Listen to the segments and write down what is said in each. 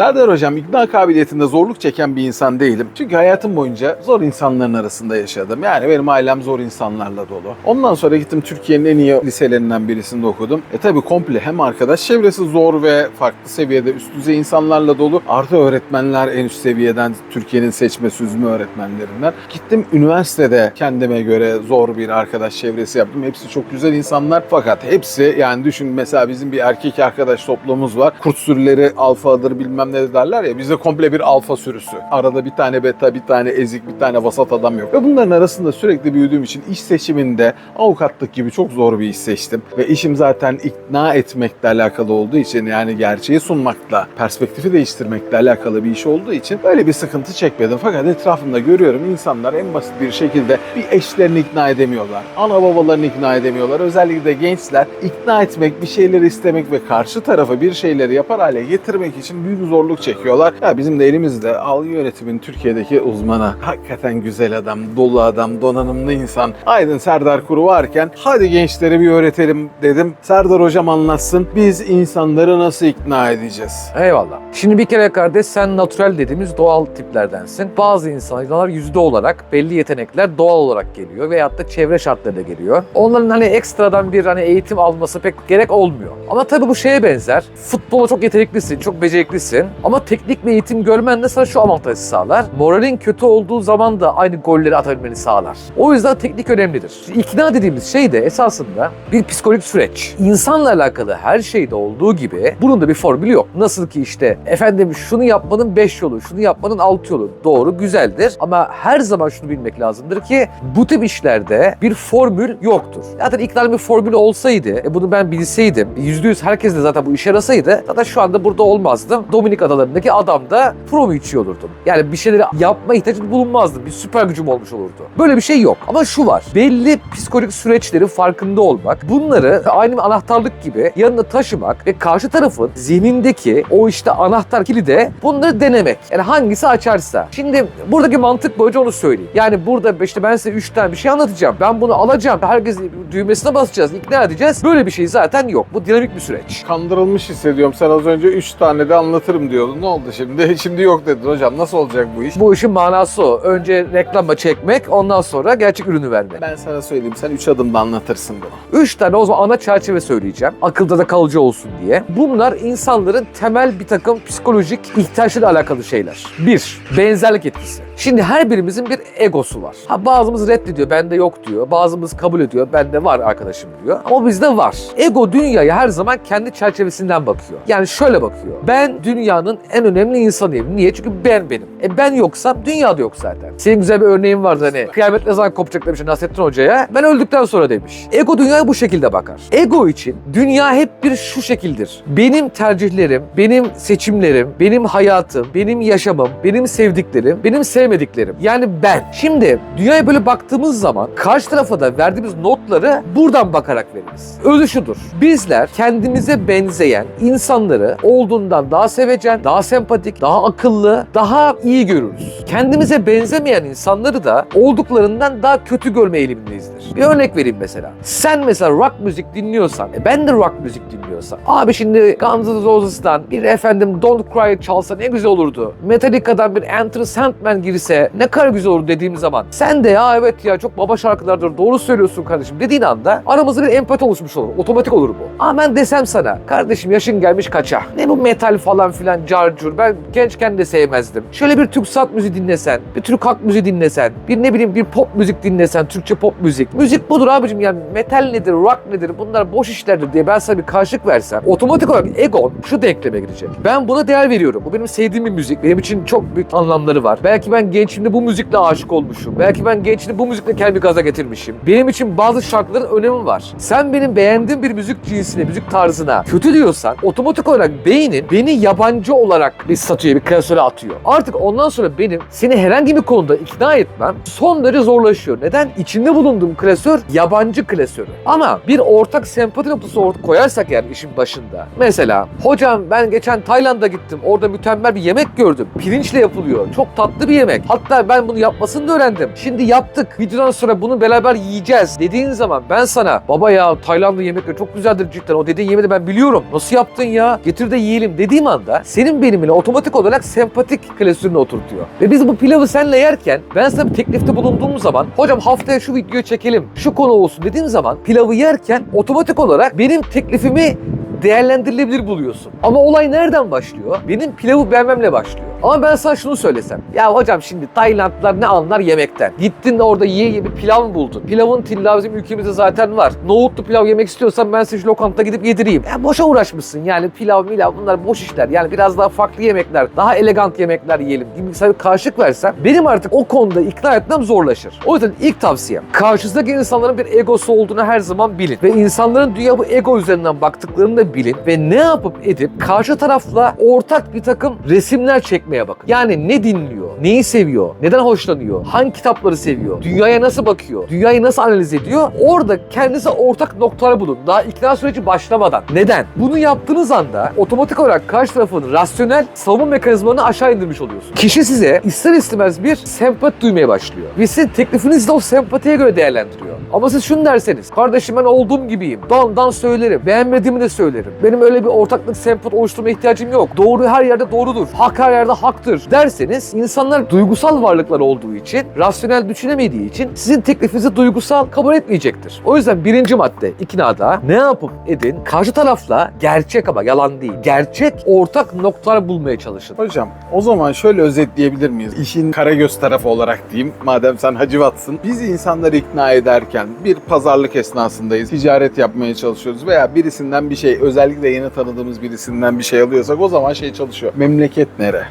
Serdar Hocam ikna kabiliyetinde zorluk çeken bir insan değilim. Çünkü hayatım boyunca zor insanların arasında yaşadım. Yani benim ailem zor insanlarla dolu. Ondan sonra gittim Türkiye'nin en iyi liselerinden birisinde okudum. E tabi komple hem arkadaş çevresi zor ve farklı seviyede üst düzey insanlarla dolu. Artı öğretmenler en üst seviyeden Türkiye'nin seçme süzme öğretmenlerinden. Gittim üniversitede kendime göre zor bir arkadaş çevresi yaptım. Hepsi çok güzel insanlar fakat hepsi yani düşün mesela bizim bir erkek arkadaş toplumumuz var. Kurt sürüleri alfadır bilmem ne derler ya bizde komple bir alfa sürüsü. Arada bir tane beta, bir tane ezik, bir tane vasat adam yok. Ve bunların arasında sürekli büyüdüğüm için iş seçiminde avukatlık gibi çok zor bir iş seçtim. Ve işim zaten ikna etmekle alakalı olduğu için yani gerçeği sunmakla, perspektifi değiştirmekle alakalı bir iş olduğu için böyle bir sıkıntı çekmedim. Fakat etrafımda görüyorum insanlar en basit bir şekilde bir eşlerini ikna edemiyorlar. Ana babalarını ikna edemiyorlar. Özellikle de gençler ikna etmek, bir şeyleri istemek ve karşı tarafa bir şeyleri yapar hale getirmek için büyük zorluk çekiyorlar. Ya bizim de elimizde algı yönetimin Türkiye'deki uzmanı. Hakikaten güzel adam, dolu adam, donanımlı insan. Aydın Serdar Kuru varken hadi gençlere bir öğretelim dedim. Serdar hocam anlatsın. Biz insanları nasıl ikna edeceğiz? Eyvallah. Şimdi bir kere kardeş sen natürel dediğimiz doğal tiplerdensin. Bazı insanlar yüzde olarak belli yetenekler doğal olarak geliyor veyahut da çevre şartlarıyla geliyor. Onların hani ekstradan bir hani eğitim alması pek gerek olmuyor. Ama tabii bu şeye benzer. Futbola çok yeteneklisin, çok beceriklisin ama teknik bir eğitim görmen de sana şu avantajı sağlar. Moralin kötü olduğu zaman da aynı golleri atabilmeni sağlar. O yüzden teknik önemlidir. İkna dediğimiz şey de esasında bir psikolojik süreç. İnsanla alakalı her şeyde olduğu gibi bunun da bir formülü yok. Nasıl ki işte efendim şunu yapmanın 5 yolu, şunu yapmanın 6 yolu. Doğru, güzeldir ama her zaman şunu bilmek lazımdır ki bu tip işlerde bir formül yoktur. Zaten ikna bir formül olsaydı, e bunu ben bilseydim, %100 herkes de zaten bu işe yarasaydı zaten şu anda burada olmazdım. Dominik adalarındaki adam da promo içiyor olurdum. Yani bir şeyleri yapma ihtiyacı bulunmazdı. Bir süper gücüm olmuş olurdu. Böyle bir şey yok. Ama şu var. Belli psikolojik süreçlerin farkında olmak, bunları aynı bir anahtarlık gibi yanında taşımak ve karşı tarafın zihnindeki o işte anahtar kilide bunları denemek. Yani hangisi açarsa. Şimdi buradaki mantık boyunca onu söyleyeyim. Yani burada işte ben size 3 tane bir şey anlatacağım. Ben bunu alacağım. Herkes düğmesine basacağız, ikna edeceğiz. Böyle bir şey zaten yok. Bu dinamik bir süreç. Kandırılmış hissediyorum. Sen az önce 3 tane de anlatırım diyordun. Ne oldu şimdi? Şimdi yok dedin hocam. Nasıl olacak bu iş? Bu işin manası o. Önce reklama çekmek, ondan sonra gerçek ürünü vermek. Ben sana söyleyeyim. Sen 3 adımda anlatırsın bunu. Üç tane o zaman ana çerçeve söyleyeceğim. Akılda da kalıcı olsun diye. Bunlar insanların temel bir takım psikolojik ihtiyaçlarıyla alakalı şeyler. Bir, benzerlik etkisi. Şimdi her birimizin bir egosu var. Ha bazımız reddediyor, bende yok diyor. Bazımız kabul ediyor, bende var arkadaşım diyor. Ama bizde var. Ego dünyaya her zaman kendi çerçevesinden bakıyor. Yani şöyle bakıyor. Ben dünyanın en önemli insanıyım. Niye? Çünkü ben benim. E ben yoksam dünya da yok zaten. Senin güzel bir örneğin vardı hani. Kıyamet ne zaman kopacak demiş Nasrettin Hoca'ya. Ben öldükten sonra demiş. Ego dünyaya bu şekilde bakar. Ego için dünya hep bir şu şekildir. Benim tercihlerim, benim seçimlerim, benim hayatım, benim yaşamım, benim sevdiklerim, benim sevmediklerim. Yani ben. Şimdi dünyaya böyle baktığımız zaman karşı tarafa da verdiğimiz notları buradan bakarak veririz. Özü şudur. Bizler kendimize benzeyen insanları olduğundan daha sevecen, daha sempatik, daha akıllı, daha iyi görürüz. Kendimize benzemeyen insanları da olduklarından daha kötü görme eğilimindeyizdir. Bir örnek vereyim mesela. Sen mesela rock müzik dinliyorsan, e ben de rock müzik dinliyorsam. Abi şimdi Guns N' Roses'tan bir efendim Don't Cry çalsa ne güzel olurdu. Metallica'dan bir Enter Sandman girse ne kadar güzel olur dediğim zaman. Sen de ya evet ya çok baba şarkılardır doğru söylüyorsun kardeşim dediğin anda aramızda bir empati oluşmuş olur. Otomatik olur bu. Ama ben desem sana kardeşim yaşın gelmiş kaça? Ne bu metal falan filan carcur ben gençken de sevmezdim. Şöyle bir Türk sanat müziği dinlesen, bir Türk halk müziği dinlesen, bir ne bileyim bir pop müzik dinlesen, Türkçe pop müzik. Müzik budur abicim yani metal nedir, rock nedir bunlar boş işlerdir diye ben sana bir karşılık versem otomatik olarak egon şu denkleme girecek. Ben buna değer veriyorum. Bu benim sevdiğim bir müzik. Benim için çok büyük anlamları var. Belki ben gençliğimde bu müzikle aşık olmuşum. Belki ben gençliğimde bu müzikle kendimi gaza getirmişim. Benim için bazı şarkıların önemi var. Sen benim beğendiğim bir müzik cinsine, müzik tarzına kötü diyorsan otomatik olarak beynin beni yabancı olarak bir statüye, bir klasöre atıyor. Artık ondan sonra benim seni herhangi bir konuda ikna etmem son derece zorlaşıyor. Neden? İçinde bulunduğum klasör yabancı klasörü. Ama bir ortak sempati noktası ortaya koyarsak yani işin başında. Mesela hocam ben geçen Tayland'a gittim. Orada mükemmel bir yemek gördüm. Pirinçle yapılıyor. Çok tatlı bir yemek. Demek? Hatta ben bunu yapmasını da öğrendim. Şimdi yaptık. Videodan sonra bunu beraber yiyeceğiz dediğin zaman ben sana baba ya Tayland'ın yemekleri çok güzeldir cidden. O dediğin yemeği de ben biliyorum. Nasıl yaptın ya? Getir de yiyelim dediğim anda senin benimle otomatik olarak sempatik klasörüne oturtuyor. Ve biz bu pilavı senle yerken ben sana bir teklifte bulunduğum zaman hocam haftaya şu videoyu çekelim, şu konu olsun dediğim zaman pilavı yerken otomatik olarak benim teklifimi değerlendirilebilir buluyorsun. Ama olay nereden başlıyor? Benim pilavı beğenmemle başlıyor. Ama ben sana şunu söylesem. Ya hocam şimdi Taylandlılar ne anlar yemekten? Gittin de orada yiye yiye bir pilav mı buldun? Pilavın tilla bizim ülkemizde zaten var. Nohutlu pilav yemek istiyorsan ben size şu lokanta gidip yedireyim. Ya boşa uğraşmışsın yani pilav milav bunlar boş işler. Yani biraz daha farklı yemekler, daha elegant yemekler yiyelim gibi sana bir karşılık versem benim artık o konuda ikna etmem zorlaşır. O yüzden ilk tavsiyem karşınızdaki insanların bir egosu olduğunu her zaman bilin. Ve insanların dünya bu ego üzerinden baktıklarını da bilin. Ve ne yapıp edip karşı tarafla ortak bir takım resimler çekmeye bakın. Yani ne dinliyor, neyi seviyor, neden hoşlanıyor, hangi kitapları seviyor, dünyaya nasıl bakıyor, dünyayı nasıl analiz ediyor. Orada kendinize ortak noktalar bulun. Daha ikna süreci başlamadan. Neden? Bunu yaptığınız anda otomatik olarak karşı tarafın rasyonel savunma mekanizmalarını aşağı indirmiş oluyorsun. Kişi size ister istemez bir sempati duymaya başlıyor. Ve sizin teklifinizi de o sempatiye göre değerlendiriyor. Ama siz şunu derseniz, kardeşim ben olduğum gibiyim. Dondan söylerim. Beğenmediğimi de söylerim. Benim öyle bir ortaklık, sempati oluşturma ihtiyacım yok. Doğru her yerde doğrudur. Hak her yerde haktır derseniz insanlar duygusal varlıklar olduğu için, rasyonel düşünemediği için sizin teklifinizi duygusal kabul etmeyecektir. O yüzden birinci madde iknada ne yapıp edin karşı tarafla gerçek ama yalan değil. Gerçek ortak noktalar bulmaya çalışın. Hocam o zaman şöyle özetleyebilir miyiz? İşin karagöz tarafı olarak diyeyim. Madem sen hacivatsın. Biz insanları ikna ederken bir pazarlık esnasındayız. Ticaret yapmaya çalışıyoruz veya birisinden bir şey özellikle yeni tanıdığımız birisinden bir şey alıyorsak o zaman şey çalışıyor. Memleket nere?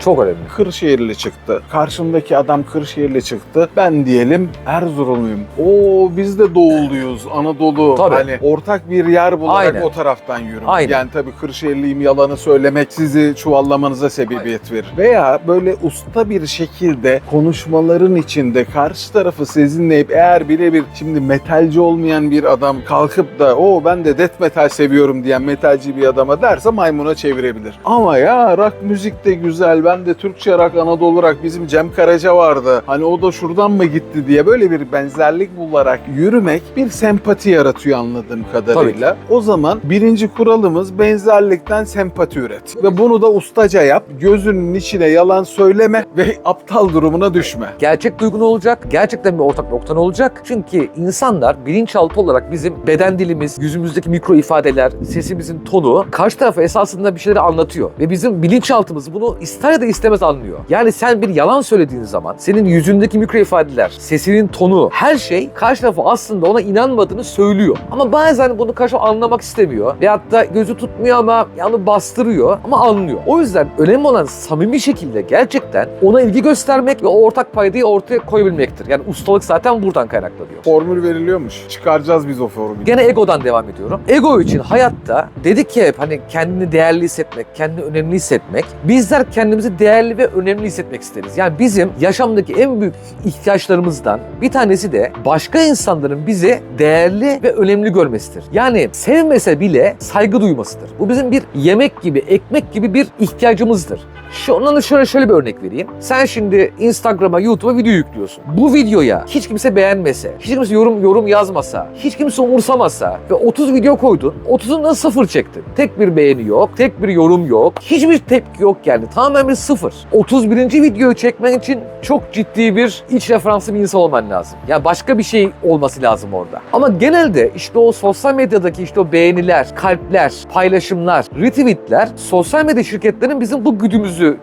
Çok önemli. Kırşehirli çıktı. Karşımdaki adam Kırşehirli çıktı. Ben diyelim Erzurumluyum. Oo biz de doğuluyuz. Anadolu. Tabii. Hani ortak bir yer bularak Aynen. o taraftan yürümek. Aynen. Yani tabii Kırşehirliyim yalanı söylemek sizi çuvallamanıza sebebiyet verir. Veya böyle usta bir şekilde konuşmaların içinde karşı tarafı sezinleyip eğer birebir şimdi metalci olmayan bir adam kalkıp da o ben de death metal seviyorum diyen metalci bir adama derse maymuna çevirebilir. Ama ya rock müzik de güzel ben de Türkçe rock Anadolu rock bizim Cem Karaca vardı. Hani o da şuradan mı gitti diye böyle bir benzerlik bularak yürümek bir sempati yaratıyor anladığım kadarıyla. O zaman birinci kuralımız benzerlikten sempati üret. Ve bunu da ustaca yap. Gözünün içine yalan söyleme ve aptal durumuna düşme. Gerçek duygun olacak, gerçekten bir ortak noktan olacak. Çünkü insanlar bilinçaltı olarak bizim beden dilimiz, yüzümüzdeki mikro ifadeler, sesimizin tonu karşı tarafa esasında bir şeyleri anlatıyor. Ve bizim bilinçaltımız bunu ister ya da istemez anlıyor. Yani sen bir yalan söylediğin zaman senin yüzündeki mikro ifadeler, sesinin tonu, her şey karşı tarafa aslında ona inanmadığını söylüyor. Ama bazen bunu karşı anlamak istemiyor. Veyahut da gözü tutmuyor ama yanı bastırıyor ama anlıyor. O yüzden önemli olan samimi şekilde gerçekten ona ilgi göstermek ve o ortak paydayı ortaya koyabilmektir. Yani ustalık zaten buradan kaynaklanıyor. Formül veriliyormuş. Çıkaracağız biz o formülü. Gene egodan devam ediyorum. Ego için hayatta dedik ki hep hani kendini değerli hissetmek, kendini önemli hissetmek. Bizler kendimizi değerli ve önemli hissetmek isteriz. Yani bizim yaşamdaki en büyük ihtiyaçlarımızdan bir tanesi de başka insanların bizi değerli ve önemli görmesidir. Yani sevmese bile saygı duymasıdır. Bu bizim bir yemek gibi, ekmek gibi bir ihtiyacımızdır. Şundan şöyle şöyle bir örnek vereyim. Sen şimdi Instagram'a, YouTube'a video yüklüyorsun. Bu videoya hiç kimse beğenmese, hiç kimse yorum yorum yazmasa, hiç kimse umursamasa ve 30 video koydun, 30'undan sıfır çektin. Tek bir beğeni yok, tek bir yorum yok, hiçbir tepki yok yani. Tamamen bir sıfır. 31. videoyu çekmen için çok ciddi bir iç referanslı bir insan olman lazım. Yani başka bir şey olması lazım orada. Ama genelde işte o sosyal medyadaki işte o beğeniler, kalpler, paylaşımlar, retweetler sosyal medya şirketlerinin bizim bu güdümüzü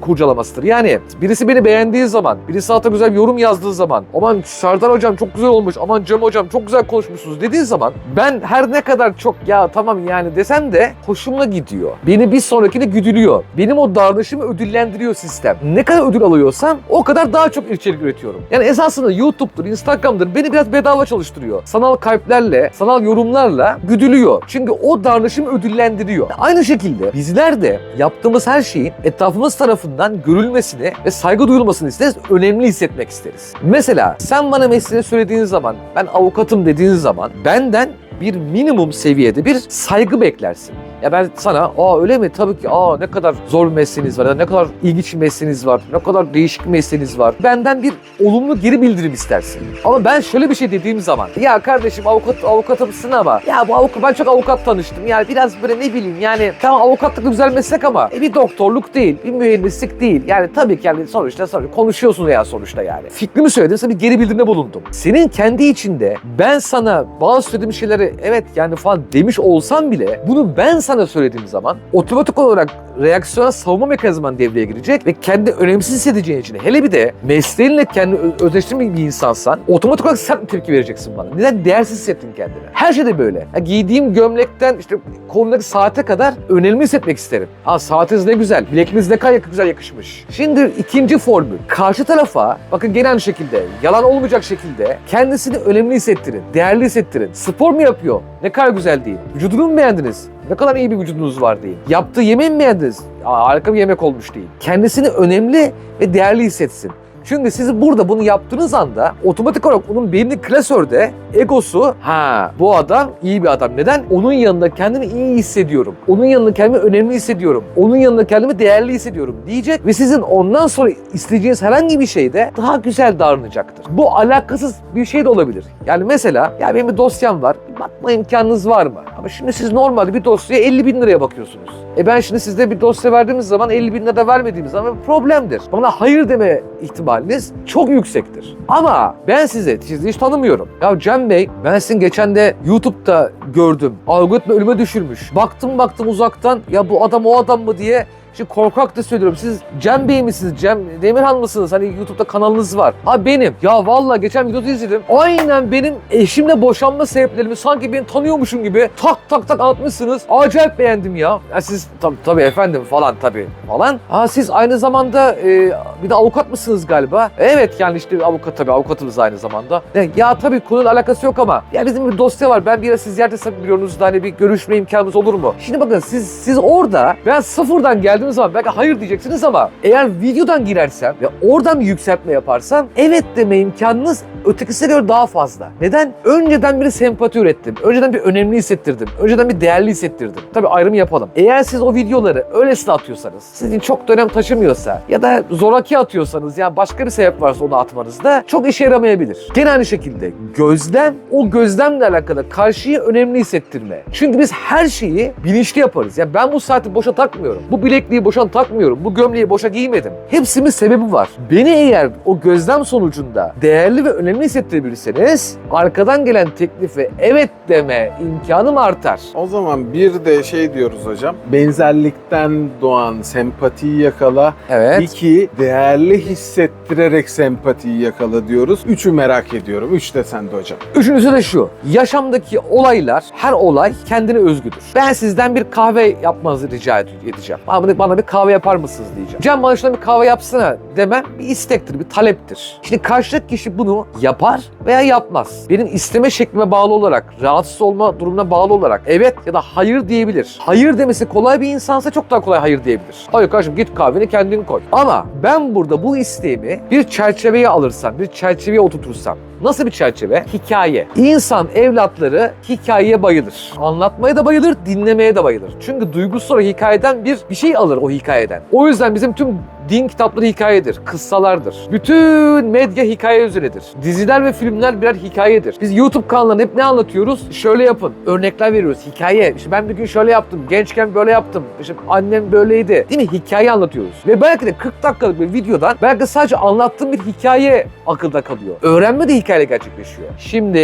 kurcalamasıdır. Yani birisi beni beğendiği zaman, birisi hatta güzel bir yorum yazdığı zaman, aman Serdar hocam çok güzel olmuş, aman Cem hocam çok güzel konuşmuşsunuz dediği zaman ben her ne kadar çok ya tamam yani desem de hoşuma gidiyor. Beni bir sonrakine güdülüyor. Benim o davranışımı ödüllendiriyor sistem. Ne kadar ödül alıyorsam o kadar daha çok içerik üretiyorum. Yani esasında YouTube'dur, Instagram'dır beni biraz bedava çalıştırıyor. Sanal kalplerle, sanal yorumlarla güdülüyor. Çünkü o davranışımı ödüllendiriyor. Aynı şekilde bizler de yaptığımız her şeyin etrafımız tarafından görülmesini ve saygı duyulmasını isteriz, önemli hissetmek isteriz. Mesela sen bana mesleğini söylediğin zaman, ben avukatım dediğin zaman benden bir minimum seviyede bir saygı beklersin. Ya ben sana aa öyle mi? Tabii ki aa ne kadar zor bir mesleğiniz var. ya Ne kadar ilginç bir mesleğiniz var. Ne kadar değişik bir mesleğiniz var. Benden bir olumlu geri bildirim istersin. Ama ben şöyle bir şey dediğim zaman ya kardeşim avukat avukatımsın ama ya bu avukat ben çok avukat tanıştım. Yani biraz böyle ne bileyim yani tamam avukatlık güzel meslek ama e, bir doktorluk değil, bir mühendislik değil. Yani tabii ki yani sonuçta sonuçta konuşuyorsun ya sonuçta yani. Fikrimi söyledim sana bir geri bildirimde bulundum. Senin kendi içinde ben sana bazı söylediğim şeyleri evet yani falan demiş olsam bile bunu ben sana söylediğim zaman otomatik olarak reaksiyona savunma mekanizman devreye girecek ve kendi önemsiz hissedeceğin için hele bir de mesleğinle kendi ö- özdeştirme bir insansan otomatik olarak sert bir tepki vereceksin bana. Neden? Değersiz hissettin kendini. Her şeyde böyle. Ya giydiğim gömlekten işte kolumdaki saate kadar önemli hissetmek isterim. Ha saatiniz ne güzel, bilekiniz ne kadar güzel yakışmış. Şimdi ikinci formül. Karşı tarafa bakın gene aynı şekilde yalan olmayacak şekilde kendisini önemli hissettirin, değerli hissettirin. Spor mu yapıyor? Ne kadar güzel değil. Vücudunu mu beğendiniz? Ne kadar iyi bir vücudunuz var deyin. Yaptığı yemeği mi beğendiniz? Aa, harika bir yemek olmuş deyin. Kendisini önemli ve değerli hissetsin. Çünkü siz burada bunu yaptığınız anda otomatik olarak onun beyni klasörde egosu ha bu adam iyi bir adam. Neden? Onun yanında kendimi iyi hissediyorum. Onun yanında kendimi önemli hissediyorum. Onun yanında kendimi değerli hissediyorum diyecek ve sizin ondan sonra isteyeceğiniz herhangi bir şeyde daha güzel davranacaktır. Bu alakasız bir şey de olabilir. Yani mesela ya benim bir dosyam var. Bir bakma imkanınız var mı? Ama şimdi siz normalde bir dosyaya 50 bin liraya bakıyorsunuz. E ben şimdi size bir dosya verdiğimiz zaman 50 bin lira vermediğimiz zaman problemdir. Bana hayır deme ihtimaliniz çok yüksektir. Ama ben size sizi hiç tanımıyorum. Ya Cem Bey ben sizin geçen de YouTube'da gördüm. Algoritma ölüme düşürmüş. Baktım baktım uzaktan ya bu adam o adam mı diye Şimdi korkak da söylüyorum. Siz Cem Bey misiniz? Cem Demirhan mısınız? Hani YouTube'da kanalınız var. Ha benim. Ya vallahi geçen videoda izledim. Aynen benim eşimle boşanma sebeplerimi sanki beni tanıyormuşum gibi tak tak tak anlatmışsınız. Acayip beğendim ya. ya siz tabii tabii efendim falan tabii falan. Ha siz aynı zamanda e, bir de avukat mısınız galiba? Evet yani işte avukat tabii avukatımız aynı zamanda. E, Ya tabii konuyla alakası yok ama ya bizim bir dosya var. Ben bir ara siz ziyaret etsem biliyorsunuz da hani bir görüşme imkanımız olur mu? Şimdi bakın siz siz orada ben sıfırdan geldiğim zaman belki hayır diyeceksiniz ama eğer videodan girersem ve oradan bir yükseltme yaparsam evet deme imkanınız ötekisine göre daha fazla. Neden? Önceden bir sempati ürettim. Önceden bir önemli hissettirdim. Önceden bir değerli hissettirdim. Tabii ayrım yapalım. Eğer siz o videoları öylesine atıyorsanız, sizin çok dönem taşımıyorsa ya da zoraki atıyorsanız yani başka bir sebep varsa onu atmanızda çok işe yaramayabilir. Gene aynı şekilde gözlem, o gözlemle alakalı karşıyı önemli hissettirme. Çünkü biz her şeyi bilinçli yaparız. Ya ben bu saati boşa takmıyorum. Bu bilekliği boşa takmıyorum. Bu gömleği boşa giymedim. Hepsinin sebebi var. Beni eğer o gözlem sonucunda değerli ve önemli hissettirebilirseniz arkadan gelen teklife evet deme imkanım artar. O zaman bir de şey diyoruz hocam. Benzerlikten doğan sempatiyi yakala. Evet. İki, değerli hissettirerek sempatiyi yakala diyoruz. Üçü merak ediyorum. Üç de sende hocam. Üçüncüsü de şu. Yaşamdaki olaylar, her olay kendine özgüdür. Ben sizden bir kahve yapmanızı rica ed- edeceğim. Bana, bana bir kahve yapar mısınız diyeceğim. Can bana şuna bir kahve yapsana demem bir istektir, bir taleptir. Şimdi karşıdaki kişi bunu yapar veya yapmaz. Benim isteme şeklime bağlı olarak, rahatsız olma durumuna bağlı olarak evet ya da hayır diyebilir. Hayır demesi kolay bir insansa çok daha kolay hayır diyebilir. Hayır kardeşim git kahveni kendin koy. Ama ben burada bu isteğimi bir çerçeveye alırsam, bir çerçeveye oturtursam Nasıl bir çerçeve? Hikaye. İnsan evlatları hikayeye bayılır. Anlatmaya da bayılır, dinlemeye de bayılır. Çünkü duygusal olarak hikayeden bir bir şey alır o hikayeden. O yüzden bizim tüm din kitapları hikayedir, kıssalardır. Bütün medya hikaye üzerinedir. Diziler ve filmler birer hikayedir. Biz YouTube kanallarında hep ne anlatıyoruz? Şöyle yapın. Örnekler veriyoruz. Hikaye. İşte ben bir gün şöyle yaptım. Gençken böyle yaptım. İşte annem böyleydi. Değil mi? Hikaye anlatıyoruz. Ve belki de 40 dakikalık bir videodan belki sadece anlattığım bir hikaye akılda kalıyor. Öğrenme de hikayeyle gerçekleşiyor. Şimdi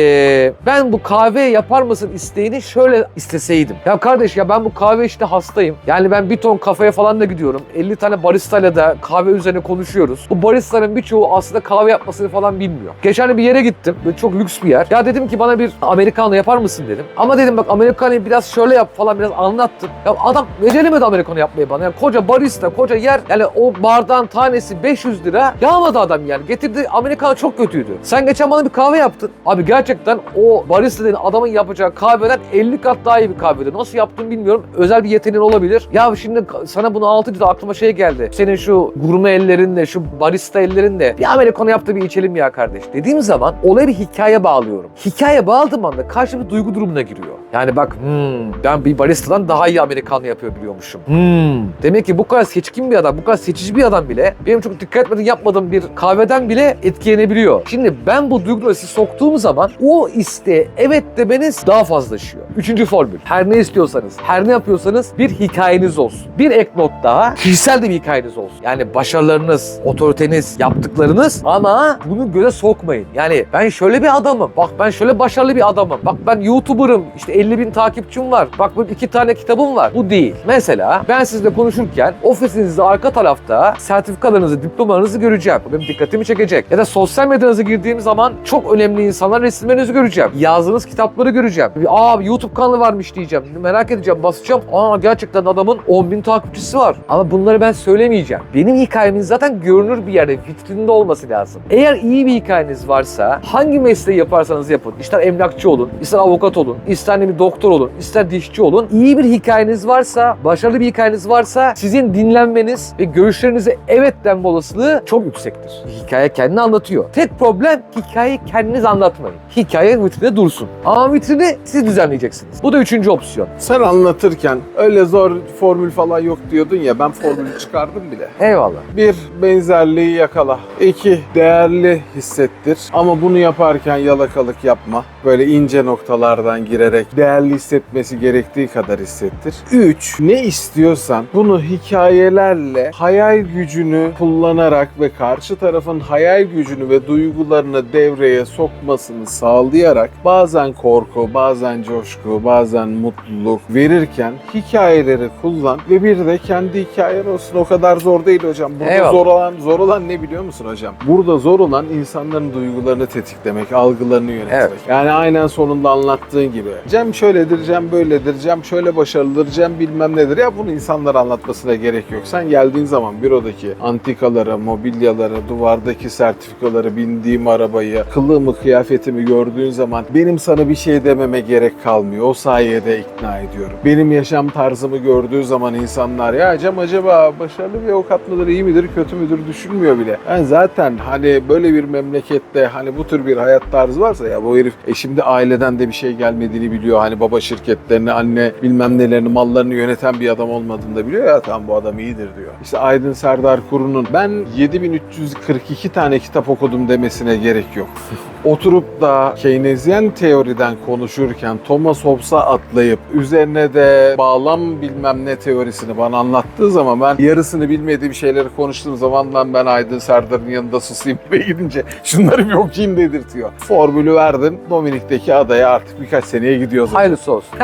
ben bu kahve yapar mısın isteğini şöyle isteseydim. Ya kardeş ya ben bu kahve işte hastayım. Yani ben bir ton kafeye falan da gidiyorum. 50 tane baristayla da kahve üzerine konuşuyoruz. Bu baristaların birçoğu aslında kahve yapmasını falan bilmiyor. Geçen bir yere gittim. Böyle çok lüks bir yer. Ya dedim ki bana bir americano yapar mısın dedim. Ama dedim bak americano'yu biraz şöyle yap falan biraz anlattım. Ya adam beceremedi americano yapmayı bana. Yani koca barista, koca yer. Yani o bardağın tanesi 500 lira. Yağmadı adam yani. Getirdi americano çok kötüydü. Sen geçen bana bir kahve yaptın. Abi gerçekten o barista dediğin adamın yapacağı kahveden 50 kat daha iyi bir kahvedi. Nasıl yaptığını bilmiyorum. Özel bir yeteneğin olabilir. Ya şimdi sana bunu 6 aklıma şey geldi. Senin şu şu gurme ellerinde, şu barista ellerinde bir Amerikanı yaptı bir içelim ya kardeş dediğim zaman olaya bir hikaye bağlıyorum. Hikaye bağladığım anda karşı bir duygu durumuna giriyor. Yani bak hmm, ben bir baristadan daha iyi Amerikanı yapıyor biliyormuşum. Hmm, demek ki bu kadar seçkin bir adam, bu kadar seçici bir adam bile benim çok dikkat etmeden yapmadığım bir kahveden bile etkilenebiliyor. Şimdi ben bu duyguları size soktuğum zaman o isteğe evet demeniz daha fazlaşıyor. Üçüncü formül. Her ne istiyorsanız, her ne yapıyorsanız bir hikayeniz olsun. Bir ek not daha. Kişisel de bir hikayeniz olsun. Yani başarılarınız, otoriteniz, yaptıklarınız ama bunu göze sokmayın. Yani ben şöyle bir adamım. Bak ben şöyle başarılı bir adamım. Bak ben YouTuber'ım. İşte 50 bin takipçim var. Bak benim iki tane kitabım var. Bu değil. Mesela ben sizle konuşurken ofisinizde arka tarafta sertifikalarınızı, diplomalarınızı göreceğim. Bu benim dikkatimi çekecek. Ya da sosyal medyanıza girdiğim zaman çok önemli insanlar resimlerinizi göreceğim. Yazdığınız kitapları göreceğim. Bir, Aa bir YouTube kanalı varmış diyeceğim. Merak edeceğim, basacağım. Aa gerçekten adamın 10 bin takipçisi var. Ama bunları ben söylemeyeceğim. Benim hikayemin zaten görünür bir yerde, vitrinde olması lazım. Eğer iyi bir hikayeniz varsa hangi mesleği yaparsanız yapın. İster emlakçı olun, ister avukat olun, ister bir doktor olun, ister dişçi olun. İyi bir hikayeniz varsa, başarılı bir hikayeniz varsa sizin dinlenmeniz ve görüşlerinize evet denme olasılığı çok yüksektir. Hikaye kendini anlatıyor. Tek problem hikayeyi kendiniz anlatmayın. Hikaye vitrinde dursun. Ama vitrini siz düzenleyeceksiniz. Bu da üçüncü opsiyon. Sen anlatırken öyle zor formül falan yok diyordun ya ben formülü çıkardım bile. Eyvallah. Bir, benzerliği yakala. İki, değerli hissettir. Ama bunu yaparken yalakalık yapma. Böyle ince noktalardan girerek değerli hissetmesi gerektiği kadar hissettir. Üç, ne istiyorsan bunu hikayelerle hayal gücünü kullanarak ve karşı tarafın hayal gücünü ve duygularını devreye sokmasını sağlayarak bazen korku, bazen coşku, bazen mutluluk verirken hikayeleri kullan ve bir de kendi hikayen olsun. O kadar zor değil hocam. Burada Eyvallah. zor olan zor olan ne biliyor musun hocam? Burada zor olan insanların duygularını tetiklemek, algılarını yönetmek. Evet. Yani aynen sonunda anlattığın gibi. Cem şöyledir, Cem böyledir, Cem şöyle başarılıdır, Cem bilmem nedir. Ya bunu insanlara anlatmasına gerek yok. Sen geldiğin zaman bürodaki antikaları, mobilyaları, duvardaki sertifikaları, bindiğim arabayı, kılığımı, kıyafetimi gördüğün zaman benim sana bir şey dememe gerek kalmıyor. O sayede ikna ediyorum. Benim yaşam tarzımı gördüğü zaman insanlar ya Cem acaba başarılı bir avukat mıdır, iyi midir, kötü müdür düşünmüyor bile. Yani zaten hani böyle bir memlekette hani bu tür bir hayat tarzı varsa ya bu herif e şimdi aileden de bir şey gelmediğini biliyor. Hani baba şirketlerini, anne bilmem nelerini, mallarını yöneten bir adam olmadığını da biliyor ya tamam bu adam iyidir diyor. İşte Aydın Serdar Kuru'nun ben 7342 tane kitap okudum demesine gerek yok. Oturup da Keynesyen teoriden konuşurken Thomas Hobbes'a atlayıp üzerine de bağlam bilmem ne teorisini bana anlattığı zaman ben yarısını bilmediğim şeyleri konuştuğum zaman lan ben Aydın Serdar'ın yanında susayım eve gidince şunları bir okuyayım dedirtiyor. Formülü verdin Dominik'teki adaya artık birkaç seneye gidiyoruz. Hayırlısı olsun.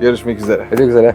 Görüşmek üzere. Görüşmek üzere.